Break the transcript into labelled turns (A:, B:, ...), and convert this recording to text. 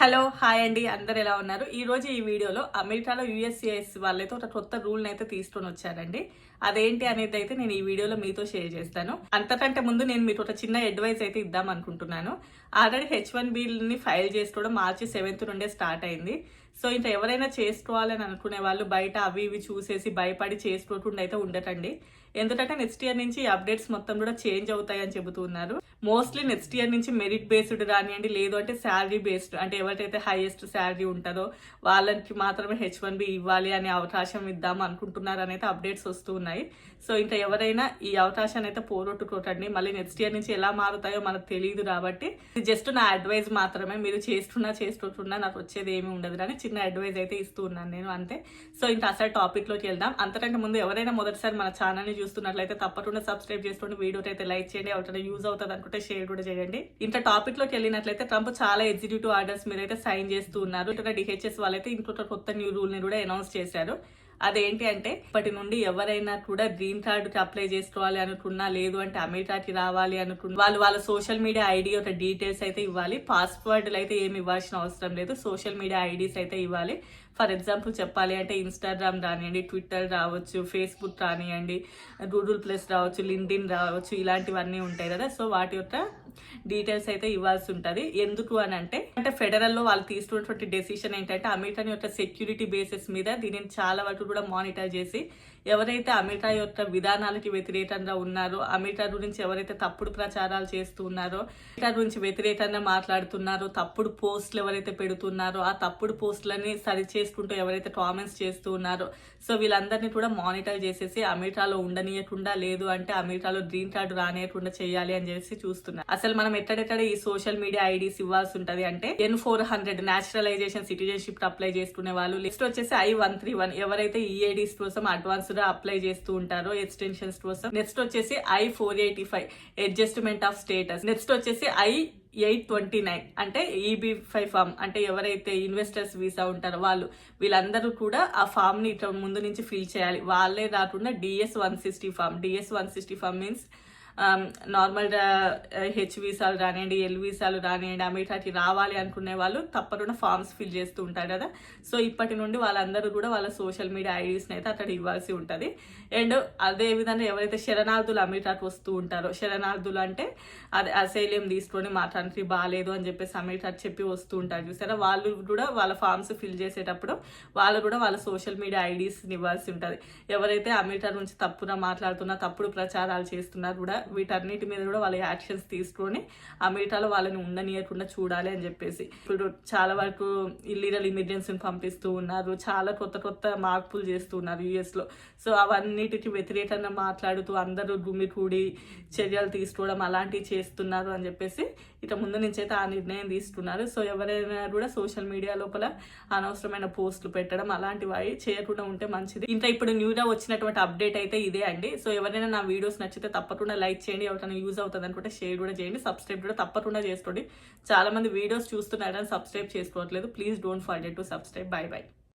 A: Hello hi అండి. అందరు ఎలా ఉన్నారు? ఈ రోజు ఈ వీడియోలో అమెరికాలో యుఎస్సిఎస్ వాళ్ళైతే ఒక కొత్త రూల్ అయితే తీసుకొని వచ్చారండి. అదేంటి అనేది అయితే నేను ఈ వీడియోలో మీతో షేర్ చేస్తాను. అంతకంటే ముందు నేను మీకు ఒక చిన్న అడ్వైస్ అయితే ఇద్దాం అనుకుంటున్నాను. ఆల్రెడీ హెచ్ వన్ బిల్ని ఫైల్ చేసుకోవడం మార్చి సెవెంత్ నుండే స్టార్ట్ అయింది. సో ఇంకా ఎవరైనా చేసుకోవాలని అనుకునే వాళ్ళు బయట అవి ఇవి చూసేసి భయపడి చేసుకోకుండా అయితే ఉండటండి ఎందుకంటే నెక్స్ట్ ఇయర్ నుంచి అప్డేట్స్ మొత్తం కూడా చేంజ్ అవుతాయని చెబుతున్నారు మోస్ట్లీ నెక్స్ట్ ఇయర్ నుంచి మెరిట్ బేస్డ్ రానివ్వండి లేదు అంటే శాలరీ బేస్డ్ అంటే ఎవరికైతే హైయెస్ట్ శాలరీ ఉంటుందో వాళ్ళకి మాత్రమే హెచ్ వన్ బి ఇవ్వాలి అనే అవకాశం ఇద్దాం అనుకుంటున్నారు అనేది అప్డేట్స్ వస్తూ ఉన్నాయి. సో ఇంకా ఎవరైనా ఈ అవకాశాన్ని అయితే పోగొట్టుకోకండి. మళ్ళీ నెక్స్ట్ ఇయర్ నుంచి ఎలా మారుతాయో మనకు తెలియదు కాబట్టి జస్ట్ నా అడ్వైజ్ మాత్రమే మీరు చేస్తున్నా చేసుకోకుండా నాకు వచ్చేది ఏమి ఉండదు అని చిన్న అడ్వైజ్ అయితే ఇస్తూ ఉన్నాను నేను అంతే. సో ఇంకా అసలు టాపిక్లోకి వెళ్దాం. అంతకంటే ముందు ఎవరైనా మొదటిసారి మన ఛానల్ని చూస్తున్నట్లయితే తప్పకుండా సబ్స్క్రైబ్ చేసుకోండి. వీడియో అయితే లైక్ చేయండి. ఎవరైనా యూజ్ అవుతుంది అనుకుంటే షేర్ కూడా చేయండి. ఇంత టాపిక్లోకి వెళ్ళినట్లయితే ట్రంప్ చాలా ఎగ్జిక్యూటివ్ ఆర్డర్స్ మీద అయితే సైన్ చేస్తూ ఉన్నారు. ఇంకా డిహెచ్ఎస్ వాళ్ళైతే ఇంకొక కొత్త న్యూ రూల్ని కూడా అనౌన్స్ చేశారు. అదేంటి అంటే ఇప్పటి నుండి ఎవరైనా కూడా గ్రీన్ కార్డుకి అప్లై చేసుకోవాలి అనుకున్నా లేదు అంటే అమెరికాకి రావాలి అనుకున్నా వాళ్ళు వాళ్ళ సోషల్ మీడియా ఐడి యొక్క డీటెయిల్స్ అయితే ఇవ్వాలి. పాస్వర్డ్లు అయితే ఏమి ఇవ్వాల్సిన అవసరం లేదు. సోషల్ మీడియా ఐడీస్ అయితే ఇవ్వాలి. ఫర్ ఎగ్జాంపుల్ చెప్పాలి అంటే ఇన్స్టాగ్రామ్ రానివ్వండి ట్విట్టర్ రావచ్చు ఫేస్బుక్ రానివ్వండి గూగుల్ ప్లస్ రావచ్చు లింక్డ్ఇన్ రావచ్చు ఇలాంటివన్నీ ఉంటాయి కదా. సో వాటి యొక్క డీటెయిల్స్ అయితే ఇవ్వాల్సి ఉంటుంది ఎందుకు అని అంటే అంటే ఫెడరల్లో వాళ్ళు తీసుకున్నటువంటి డెసిషన్ ఏంటంటే అమెరికాని యొక్క సెక్యూరిటీ బేసిస్ మీద దీనిని చాలా వరకు కూడా మానిటర్ చేసి ఎవరైతే అమెరికా యొక్క విధానాలకి వ్యతిరేకంగా ఉన్నారో అమెరికా గురించి ఎవరైతే తప్పుడు ప్రచారాలు చేస్తూ ఉన్నారో అమెరికా గురించి వ్యతిరేకంగా మాట్లాడుతున్నారో తప్పుడు పోస్టులు ఎవరైతే పెడుతున్నారో ఆ తప్పుడు పోస్టులని సరి చేసుకుంటూ ఎవరైతే కామెంట్స్ చేస్తూ ఉన్నారో సో వీళ్ళందరినీ కూడా మానిటర్ చేసేసి అమెరికాలో ఉండనీయకుండా లేదు అంటే అమెరికాలో గ్రీన్ కార్డు రానియకుండా చేయాలి అని చెప్పేసి చూస్తున్నారు. అసలు మనం ఎక్కడెక్కడ ఈ సోషల్ మీడియా ఐడీస్ ఇవ్వాల్సి ఉంటది అంటే N four hundred naturalisation citizenship apply చేసుకునే వాళ్ళు. నెక్స్ట్ వచ్చేసి ఐ వన్ త్రీ వన్ ఎవరైతే ఈఏడీస్ కోసం అడ్వాన్స్గా అప్లై చేస్తూ ఉంటారో ఎక్స్టెన్షన్స్ కోసం. నెక్స్ట్ వచ్చేసి I four eighty five adjustment of status. Next వచ్చేసి ఐ ఎయిట్ ట్వంటీ నైన్ అంటే ఈబీ ఫైవ్ ఫామ్. అంటే ఎవరైతే ఇన్వెస్టర్స్ వీసా ఉంటారో వాళ్ళు వీళ్ళందరూ కూడా ఆ ఫామ్ని ఇట్లా ముందు నుంచి ఫిల్ చేయాలి. వాళ్ళే రాకుండా DS one sixty form. DS one sixty form means Um, normal H వీసాలు uh, uh, రానివ్వండి ఎల్ వీసాలు రానివ్వండి అమెరికాకి రావాలి అనుకునే వాళ్ళు తప్పకుండా ఫామ్స్ ఫిల్ చేస్తూ ఉంటారు కదా. సో ఇప్పటి నుండి వాళ్ళందరూ కూడా వాళ్ళ సోషల్ మీడియా ఐడీస్ని అయితే అక్కడ ఇవ్వాల్సి ఉంటుంది. అండ్ అదే విధంగా ఎవరైతే శరణార్థులు అమెరికాకి వస్తూ ఉంటారో శరణార్థులు అంటే అదే అసైలియం తీసుకొని మా కంట్రీ బాగాలేదు అని చెప్పేసి అమెరికాకి చెప్పి వస్తూ ఉంటారు చూసారా? వాళ్ళు కూడా వాళ్ళ ఫామ్స్ ఫిల్ చేసేటప్పుడు వాళ్ళు కూడా వాళ్ళ సోషల్ మీడియా ఐడీస్ని ఇవ్వాల్సి ఉంటుంది. ఎవరైతే అమెరికా నుంచి తప్పున మాట్లాడుతున్నా తప్పుడు ప్రచారాలు చేస్తున్నా కూడా వీటన్నిటి మీద కూడా వాళ్ళ యాక్షన్స్ తీసుకొని అమెరికాలో వాళ్ళని ఉండనీయకుండా చూడాలి అని చెప్పేసి. ఇప్పుడు చాలా వరకు ఇల్లీగల్ ఇమిగ్రెన్స్ పంపిస్తూ ఉన్నారు. చాలా కొత్త కొత్త మార్పులు చేస్తూ ఉన్నారు యుఎస్లో సో అవన్నిటికి వ్యతిరేకంగా మాట్లాడుతూ అందరూ కూడి చర్యలు తీసుకోవడం అలాంటివి చేస్తున్నారు అని చెప్పేసి ఇక ముందు నుంచి అయితే ఆ నిర్ణయం తీసుకున్నారు. సో ఎవరైనా కూడా సోషల్ మీడియా లోపల అనవసరమైన పోస్టులు పెట్టడం అలాంటివి చేయకుండా ఉంటే మంచిది. ఇంకా ఇప్పుడు న్యూగా వచ్చినటువంటి అప్డేట్ అయితే ఇదే అండి. సో ఎవరైనా నా వీడియోస్ నచ్చితే తప్పకుండా లైక్ చేయండి. ఎవరికైనా యూజ్ అవుతుంది అనుకుంటే షేర్ కూడా చేయండి. సబ్స్క్రైబ్ కూడా తప్పకుండా చేసుకోండి. చాలా మంది వీడియోస్ చూస్తున్నారని సబ్స్క్రైబ్ చేసుకోవట్లేదు. Please don't forget to subscribe. Bye bye.